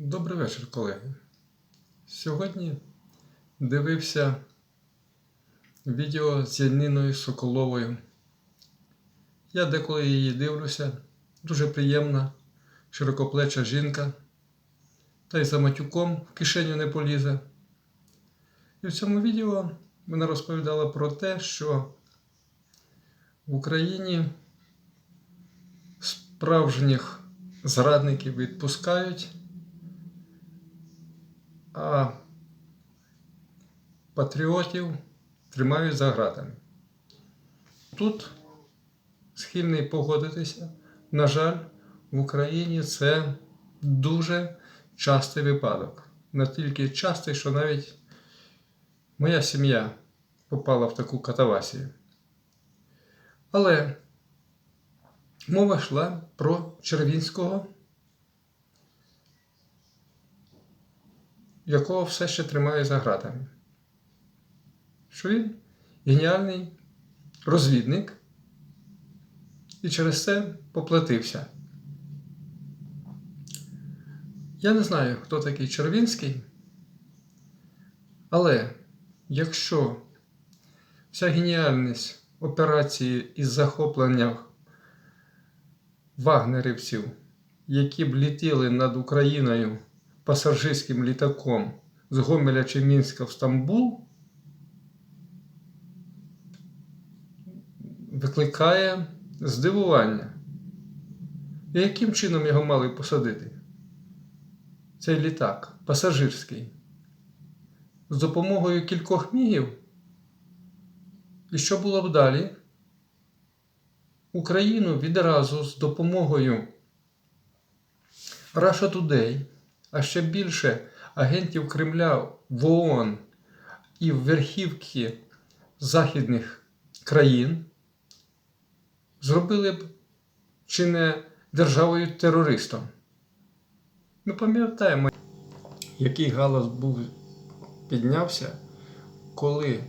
Добрий вечір, колеги. Сьогодні дивився відео з Яниною Соколовою. Я деколи її дивлюся. Дуже приємна, широкоплеча жінка. Та й за матюком в кишеню не полізе. І в цьому відео вона розповідала про те, що в Україні справжніх зрадників відпускають а патріотів тримають за гратами. Тут схильний погодитися. На жаль, в Україні це дуже частий випадок. Настільки частий, що навіть моя сім'я попала в таку катавасію. Але мова йшла про Червінського. Якого все ще тримає за гратами. Що він геніальний розвідник і через це поплатився. Я не знаю, хто такий Червінський, але якщо вся геніальність операції із захоплення вагнерівців, які б літіли над Україною пасажирським літаком з Гомеля чи Мінська в Стамбул викликає здивування. І яким чином його мали посадити? Цей літак пасажирський. З допомогою кількох мігів? І що було б далі? Україну відразу з допомогою Russia Today а ще більше агентів Кремля в ООН і в верхівки західних країн зробили б чи не державою терористом. Ми пам'ятаємо, який галас був піднявся, коли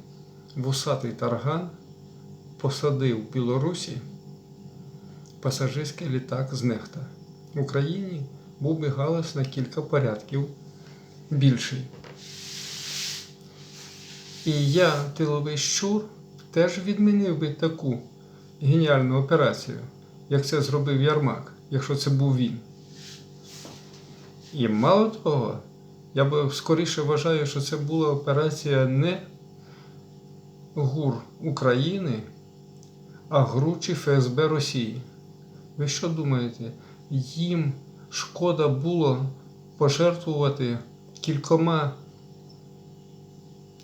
вусатий тарган посадив в Білорусі пасажирський літак з нехта в Україні був би галас на кілька порядків більший. І я, тиловий щур, теж відмінив би таку геніальну операцію, як це зробив Ярмак, якщо це був він. І мало того, я би скоріше вважаю, що це була операція не ГУР України, а ГРУ чи ФСБ Росії. Ви що думаєте? Їм шкода було пожертвувати кількома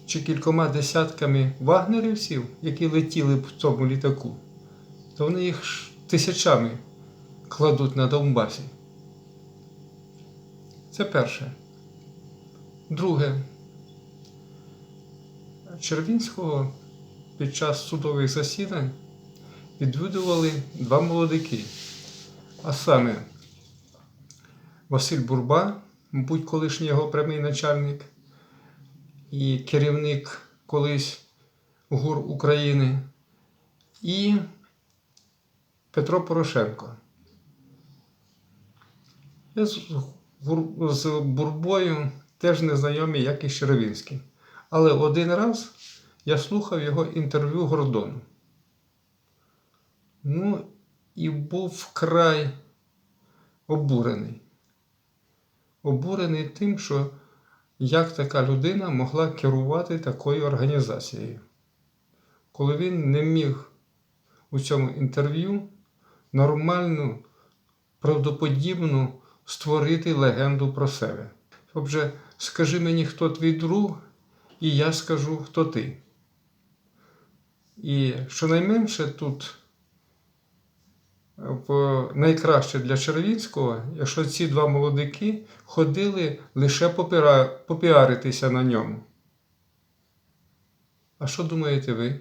чи кількома десятками вагнерівців, які летіли в цьому літаку, то вони їх тисячами кладуть на Донбасі. Це перше. Друге, Червінського під час судових засідань відвідували два молодики, а саме Василь Бурба, мабуть, колишній його прямий начальник і керівник колись ГУР України, і Петро Порошенко. Я з, Бурбою теж не знайомий, як і з Але один раз я слухав його інтерв'ю Гордону. Ну, і був вкрай обурений обурений тим, що як така людина могла керувати такою організацією, коли він не міг у цьому інтерв'ю нормальну, правдоподібну створити легенду про себе. Отже, скажи мені, хто твій друг, і я скажу, хто ти. І щонайменше тут в найкраще для Червінського, якщо ці два молодики ходили лише попіаритися на ньому. А що думаєте ви?